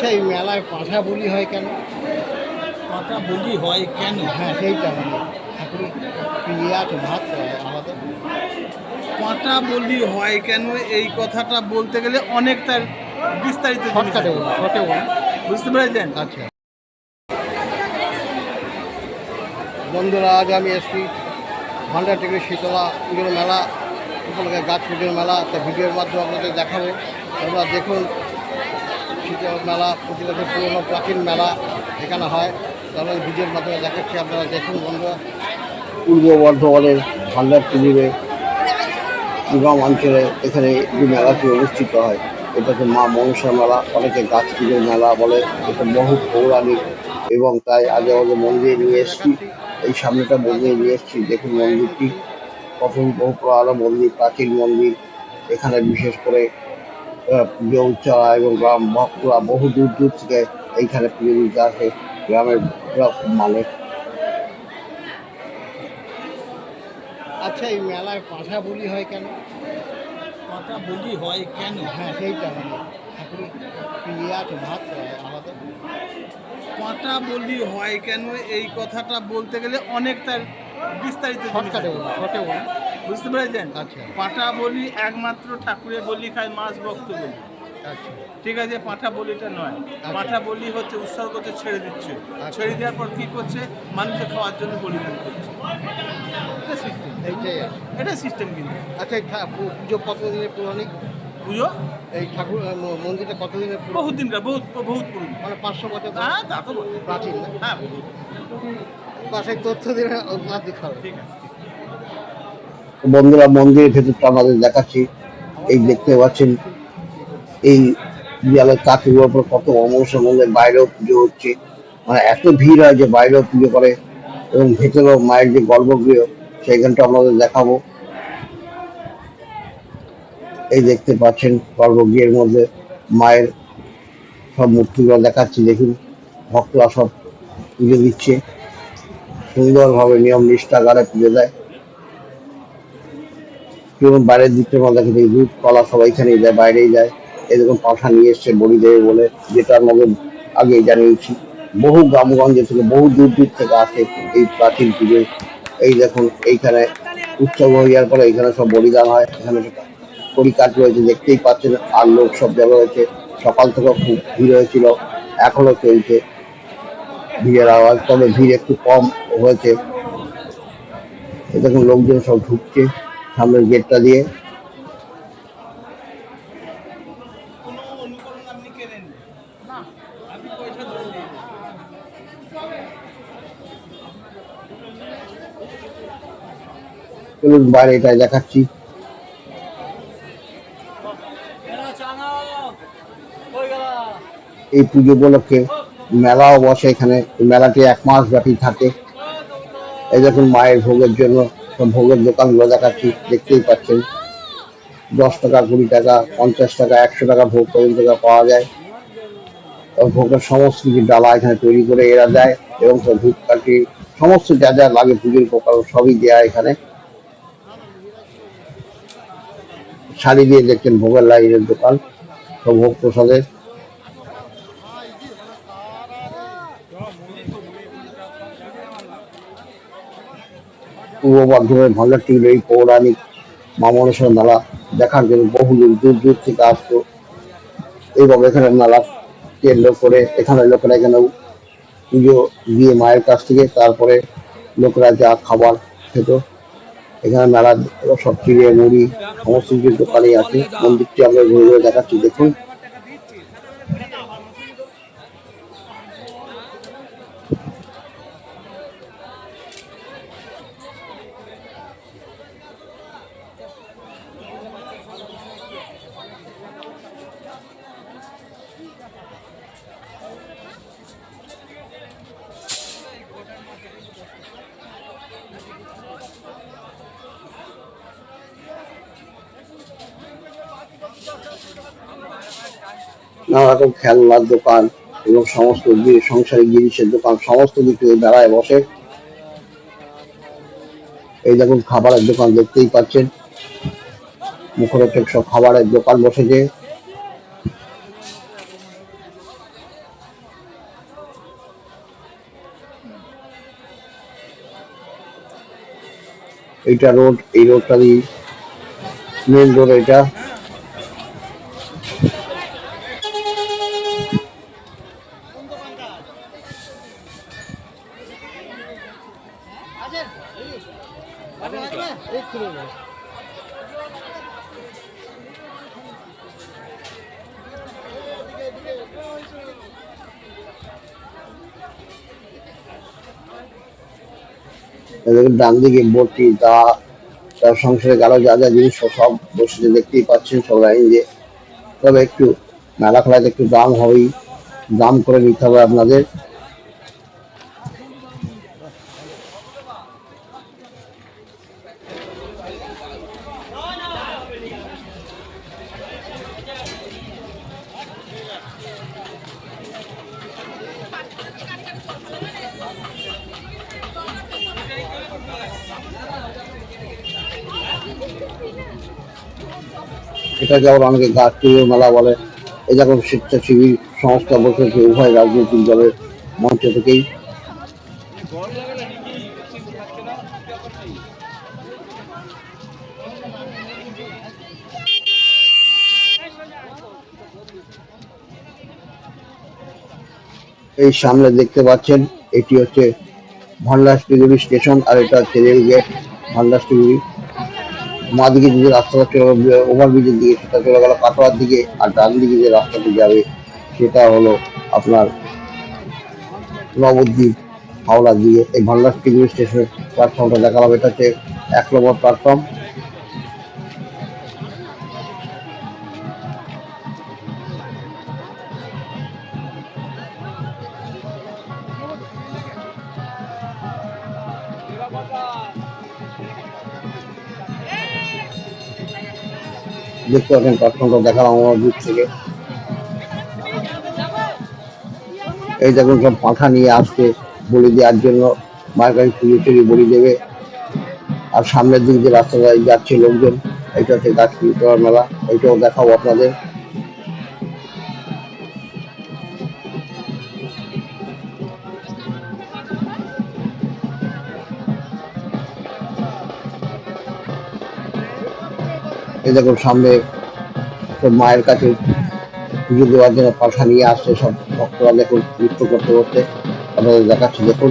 আচ্ছা এই মেলায় পাঠা বলি হয় কেন? পাটা বলি হয় কেন? হ্যাঁ সেইটা মানে ঠাকুরের আছে ভাত আমাদের? পাটা বলি হয় কেন? এই কথাটা বলতে গেলে অনেক তার বিস্তারিত জিনিস শর্টকাটে বলুন শর্টে বলুন। বুঝতে পেরেছেন? আচ্ছা। বন্ধুরা আজ আমি এসছি ভান্ডার থেকে শীতলা পুজোর মেলা উপলক্ষে গাছ পুজোর মেলা। তা ভিডিওর মাধ্যমে আপনাদের দেখাবো। আপনারা দেখুন শীতল মেলা প্রতি বছর পুরোনো প্রাচীন মেলা এখানে হয়। তাহলে ভিডিওর মাধ্যমে দেখাচ্ছি আপনারা দেখুন বন্ধুরা পূর্ব বর্ধমানের ভান্ডার পুজোরে গ্রাম অঞ্চলে এখানে এই মেলাটি অনুষ্ঠিত হয়। এটাকে মা মনসা মেলা, অনেকে গাছ পুজোর মেলা বলে, এটা বহু পৌরাণিক এবং তাই আগে আমাদের মন্দিরে নিয়ে এসেছি। এই সামনেটা মন্দিরে নিয়ে এসেছি। দেখুন মন্দিরটি, প্রথম বহু পুরানো মন্দির, প্রাচীন মন্দির, এখানে বিশেষ করে পুজো এবং গ্রাম ভক্তরা বহু দূর দূর থেকে এইখানে পুজো দিতে আসে। গ্রামের মানে আচ্ছা এই মেলায় পাঠা বলি হয় কেন? পাটা বলি হয় কেন? হ্যাঁ সেইটা মানে ঠাকুরের ইয়ে ভাত আমাদের। পাটা বলি হয় কেন? এই কথাটা বলতে গেলে অনেকটা বিস্তারিত শর্টকাটে। বলুন শর্টে বলুন। বুঝতে পেরেছেন? আচ্ছা। পাটা বলি একমাত্র ঠাকুরের বলি খায় মাছ ভক্ত বলি। আচ্ছা। ঠিক আছে পাঁঠা বলিটা নয়। পাঁঠা বলি হচ্ছে উৎসর্গ করছে ছেড়ে দিচ্ছে। ছেড়ে দেওয়ার পর কি করছে? মানুষের খাওয়ার জন্য বলিদান করছে। এটা সিস্টেম এটা সিস্টেম কিন্তু। আচ্ছা পুজো কতদিনের পৌরাণিক? পুজো? এই ঠাকুর মন্দিরটা কতদিনের বহুত দিনকার বহুত বহুত পুরনো। মানে পাঁচশো বছর হ্যাঁ তা তো প্রাচীন হ্যাঁ সেই তথ্য দিলে ঠিক আছে। বন্ধুরা, মন্দিরের ভেতরটা আমাদের দেখাচ্ছি। এই দেখতে পাচ্ছেন, এই বিয়ালের কাকির উপর কত অমংস মন্দির বাইরেও পুজো হচ্ছে। মানে এত ভিড় হয় যে বাইরেও পুজো করে এবং ভেতরেও মায়ের যে গর্ভগৃহ, সেইখানটা আমাদের দেখাবো। এই দেখতে পাচ্ছেন, গর্ভগৃহের মধ্যে মায়ের সব মূর্তিগুলো দেখাচ্ছি, দেখুন। ভক্তরা সব পুজো দিচ্ছে। সুন্দরভাবে নিয়ম নিষ্ঠাকারে পুজো দেয়। যেমন বাইরের দিকটা আমরা দেখি দেখি, দুধ, কলা সবাই এখানেই যায়, বাইরেই যায়। এরকম পাঠা নিয়ে এসছে বড়ি দেবে বলে, যেটা আমাদের আগেই জানিয়েছি। বহু গ্রামগঞ্জে থেকে বহু দূর দূর থেকে আসে এই প্রাচীন পুজোয় এই দেখুন, এইখানে উৎসব যাওয়ার পরে এখানে সব বলিদান হয়। এখানে পরিকাজ রয়েছে, দেখতেই পাচ্ছেন, আর লোক সব জায়গা রয়েছে। সকাল থেকে খুব ভিড় হয়েছিল এখনও চলছে। ভিড়ের আওয়াজ, তবে ভিড় একটু কম হয়েছে। দেখুন, লোকজন সব ঢুকছে। সামনের গেটটা দিয়ে। চলুন বাইরে এটা দেখাচ্ছি। এই পুজো উপলক্ষে মেলাও বসে এখানে। মেলাটি এক মাস ব্যাপী থাকে। এই দেখুন মায়ের ভোগের জন্য ভোগের দোকান দোকানগুলো দেখাচ্ছি দেখতেই পাচ্ছেন। দশ টাকা, কুড়ি টাকা, পঞ্চাশ টাকা, একশো টাকা ভোগ পর্যন্ত পাওয়া যায়। ভোগের সমস্ত কিছু ডালা এখানে তৈরি করে এরা দেয় এবং ধূপকাঠি সমস্ত যা যা লাগে পুজোর প্রকার সবই দেয়া এখানে। শাড়ি দিয়ে দেখছেন ভোগের লাইনের দোকান ভোগ প্রসাদের। পূর্ব বর্ধমানের ভান্ডার টিভির এই পৌরাণিক মামনেশ্বর মেলা দেখার জন্য বহু লোক দূর দূর থেকে আসতো। এবং এখানে মেলা কেন্দ্র করে এখানে লোকেরা এখানে পুজো দিয়ে মায়ের কাছ থেকে, তারপরে লোকেরা যা খাবার খেত। এখানে মেলা সব চিড়ে, মুড়ি, সমস্ত কিছু দোকানেই আছে। মন্দিরটি আমরা ঘুরে ঘুরে দেখাচ্ছি, দেখুন। নানা রকম খেলনার দোকান এবং সমস্ত সংসারিক জিনিসের দোকান, সমস্ত কিছু দাঁড়ায় বসে। এই দেখুন খাবারের দোকান দেখতেই পাচ্ছেন। মুখরোচক সব খাবারের দোকান বসেছে। এইটা রোড, এই রোডটা মেন রোড এটা। ডান দিকে বোটটি তা তার সংসারে গেল যা যা জিনিস সব বসে দেখতেই পাচ্ছেন সব লাইন দিয়ে তবে একটু মেলা খেলাতে একটু দাম হবেই। দাম করে নিতে হবে আপনাদের। এটা যেমন অনেকে গাছ মেলা বলে, এই যখন স্বেচ্ছাসেবী সংস্থা বসেছে উভয় রাজনৈতিক দলের মঞ্চ থেকেই। এই সামনে দেখতে পাচ্ছেন, এটি হচ্ছে ভান্ডার স্টেশন আর এটা হচ্ছে রেল গেট শিলিগুড়ি মা দিকে যে রাস্তাটা চলে ওভার ওভারব্রিজের দিকে সেটা চলে গেল কাটোয়ার দিকে, আর ডান দিকে যে রাস্তাটি যাবে, সেটা হলো আপনার নবদ্বীপ হাওড়ার দিকে। এই ভান্ডার স্টেশনের প্ল্যাটফর্মটা দেখালাম, এটা হচ্ছে এক নম্বর প্ল্যাটফর্ম দেখতে পাচ্ছেন প্ল্যাটফর্মটা দেখালাম আমার দূর থেকে। এই দেখুন, সব পাঁঠা নিয়ে আসছে বলি দেওয়ার জন্য। মায়ের কাছে পুজো টুজো বলি দেবে। আর সামনের দিক যে রাস্তাটা যাচ্ছে লোকজন। এটা হচ্ছে গাছ মেলা এটাও দেখাবো আপনাদের। এই দেখুন, সামনে সব মায়ের কাছে পুজো দেওয়ার জন্য পাঠা নিয়ে আসছে সব ভক্তরা, দেখুন, নৃত্য করতে করতে। আপনাদের দেখাচ্ছি, দেখুন।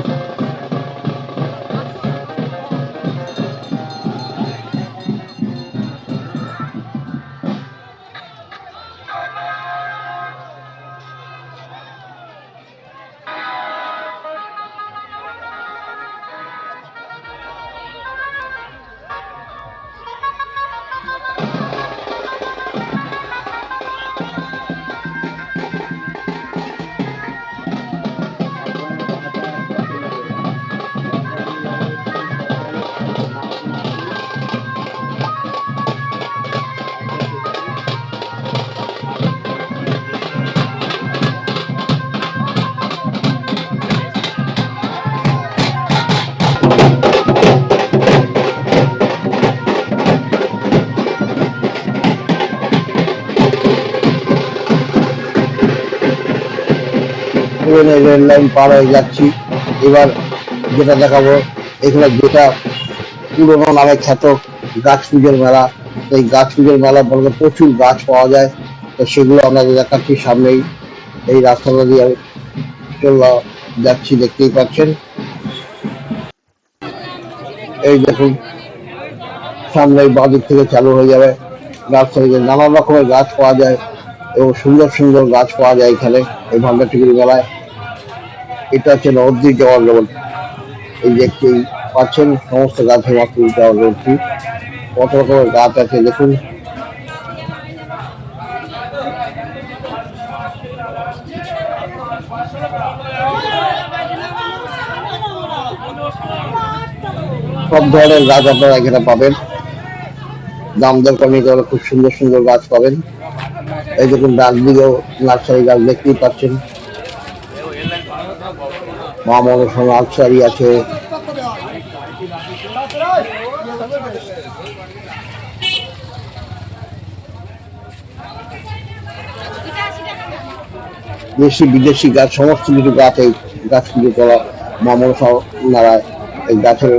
ট্রেনে রেল লাইন পার হয়ে যাচ্ছি। এবার যেটা দেখাবো, এখানে যেটা পুরোনো নামে খ্যাত গাছ পুজোর মেলা। এই গাছ পুজোর মেলা বলতে প্রচুর গাছ পাওয়া যায়। তো সেগুলো আপনাদের দেখাচ্ছি সামনেই। এই রাস্তাটা দিয়ে চললাম, যাচ্ছি, দেখতেই পাচ্ছেন। এই দেখুন, সামনে বাঁদিক থেকে চালু হয়ে যাবে। গাছ নার্সারিতে নানান রকমের গাছ পাওয়া যায় এবং সুন্দর সুন্দর গাছ পাওয়া যায় এখানে, এই ভান্ডারটিগুড়ি মেলায়। এটা হচ্ছে নবদ্বীপ যাওয়ার রোড এই দেখতেই পাচ্ছেন, সমস্ত গাছের মাত্র যাওয়ার রোডটি কত রকমের গাছ আছে দেখুন। সব ধরনের গাছ আপনারা এখানে পাবেন। দাম দর কমিয়ে গেলে খুব সুন্দর সুন্দর গাছ পাবেন। এই দেখুন ডান দিকেও নার্সারি গাছ দেখতেই পাচ্ছেন। মা মনসা নার্সারি আছে। দেশি, বিদেশি গাছ, সমস্ত কিছু গাছ এই গাছ পুজো করা মা মনসা নারায় এই গাছের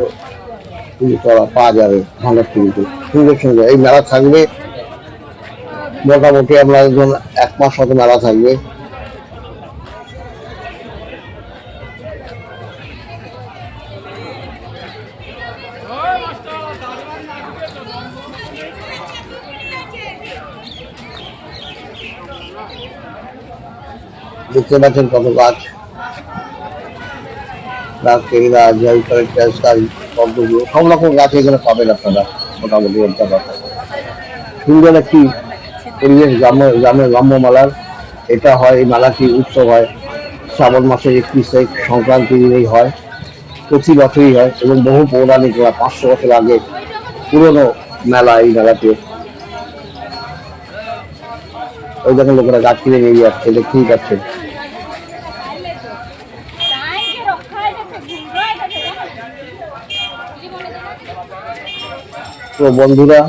কলা পাওয়া যাবে ভান্ডার টিভিতে সুন্দর সুন্দর। এই মেলা থাকবে। মোটামুটি আমরা ধরুন এক মাস মতো মেলা থাকবে। দেখতে পাচ্ছেন কত গাছ নারকেল গাছ জয়কালের গাছ পদ্মগুলো সব রকম গাছ এখানে পাবেন আপনারা, মোটামুটি বলতে কথা। সুন্দর একটি পরিবেশ গ্রাম্য, গ্রামের গ্রাম্য মেলার এটা হয়, এই মেলাটি উৎসব হয়। শ্রাবণ মাসের একত্রিশ তারিখ সংক্রান্তি দিনেই হয়। প্রতি বছরই হয় এবং বহু পৌরাণিক মেলা পাঁচশো বছর আগে পুরনো মেলা এই মেলাতে ওই দেখেন লোকেরা গাছ কিনে নিয়ে যাচ্ছে দেখতেই গেছে তো বন্ধুরা,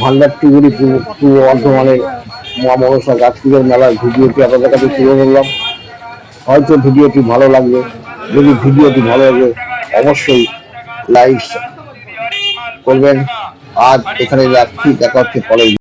ভান্ডার টিগুড়ি পূর্ব বর্ধমানের মা মনসা গাছ পুজোর মেলার ভিডিওটি আপনাদের কাছে তুলে ধরলাম। হয়তো ভিডিওটি ভালো লাগবে, যদি ভিডিওটি ভালো লাগে, অবশ্যই লাইক করবেন। আজ এখানে রাখছি, দেখা হচ্ছে